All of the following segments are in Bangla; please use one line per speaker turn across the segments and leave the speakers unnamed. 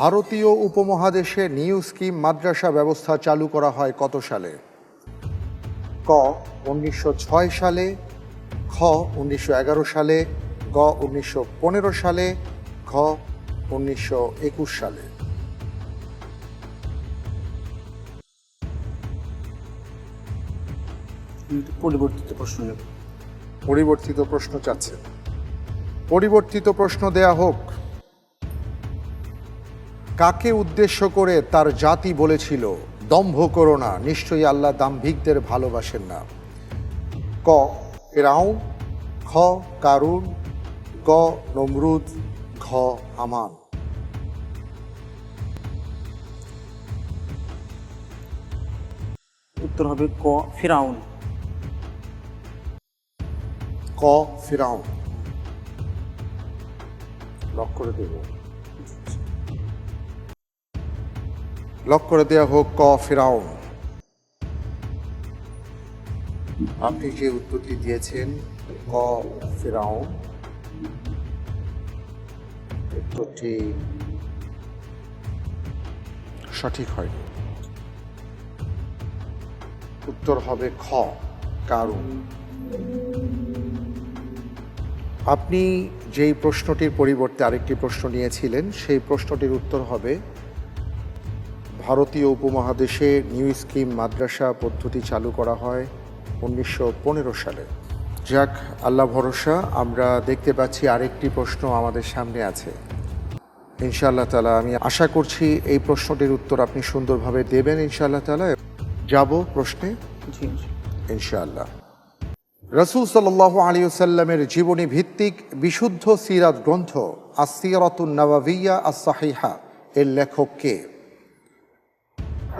ভারতীয় উপমহাদেশে নিউ স্কিম মাদ্রাসা ব্যবস্থা চালু করা হয় কত সালে? ক উনিশশো ছয় সালে খ উনিশশো এগারো সালে গ উনিশশো পনেরো সালে ঘ উনিশশো একুশ সালে।
পরিবর্তিত প্রশ্ন
পরিবর্তিত প্রশ্ন চাচ্ছে পরিবর্তিত প্রশ্ন দেয়া হোক। কাকে উদ্দেশ্য করে তার জাতি বলেছিল দম্ভ করো না নিশ্চয়ই আল্লাহ দাম্ভিকদের ভালোবাসেন না। ক ফেরাউন খ কারুন গ নমরুদ ঘ আমান
উত্তর হবে ক ফিরাউন।
ক ফিরাউন। লক করে দেব। লক করে দেওয়া হোক ক, ফিরাউন। আপনি যে উত্তরটি দিয়েছেন, ক, ফিরাউন, উত্তরটি সঠিক হয়নি। উত্তর হবে খ কারণ আপনি যেই প্রশ্নটির পরিবর্তে আরেকটি প্রশ্ন নিয়েছিলেন, সেই প্রশ্নটির উত্তর হবে ভারতীয় উপমহাদেশে নিউ স্কিম মাদ্রাসা পদ্ধতি চালু করা হয় উনিশশো পনেরো সালে। যাক আল্লাহ ভরসা আমরা দেখতে পাচ্ছি আরেকটি প্রশ্ন আমাদের সামনে আছে। ইনশাআল্লাহ তালা আমি আশা করছি এই প্রশ্নটির উত্তর আপনি সুন্দরভাবে দেবেন ইনশাআল্লাহ তালা যাব প্রশ্নে। ইনশাআল্লাহ। রসুল সাল আলী সাল্লামের জীবনী ভিত্তিক বিশুদ্ধ সিরাত গ্রন্থ আসিরাতুন নবাবিয়া আসাহিহা এর লেখক কে?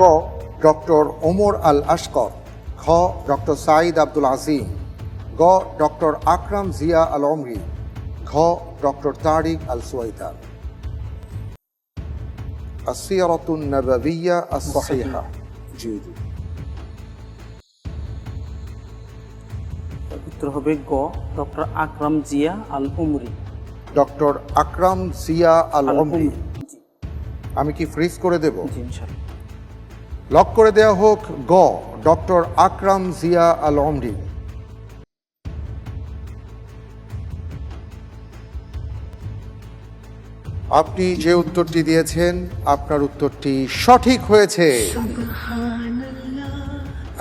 ক ডক্টর ওমর আল আশকর খ ডক্টর সাঈদ আব্দুল আজিম গ ডক্টর আকরাম জিয়া আল অমরি ঘ ডক্টর তারিক আল নবাবিয়া আসাহিহা জি জি।
উত্তর হবে গ ডক্টর আকরাম জিয়া আল উমরি।
ডক্টর আকরাম জিয়া আল
উমরি
আমি কি ফ্রিজ করে দেব?
জি
লক করে দেওয়া হোক গ ডক্টর আকরাম জিয়া আল অমরি আপনি যে উত্তরটি দিয়েছেন আপনার উত্তরটি সঠিক হয়েছে।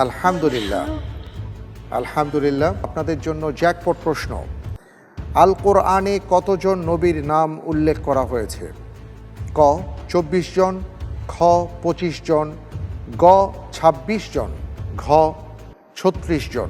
আলহামদুলিল্লাহ। আলহামদুলিল্লাহ আপনাদের জন্য জ্যাকপট প্রশ্ন। আল কোরআনে কতজন নবীর নাম উল্লেখ করা হয়েছে? ক চব্বিশ জন খ পঁচিশ জন গ ছাব্বিশ জন ঘ ছত্রিশ জন।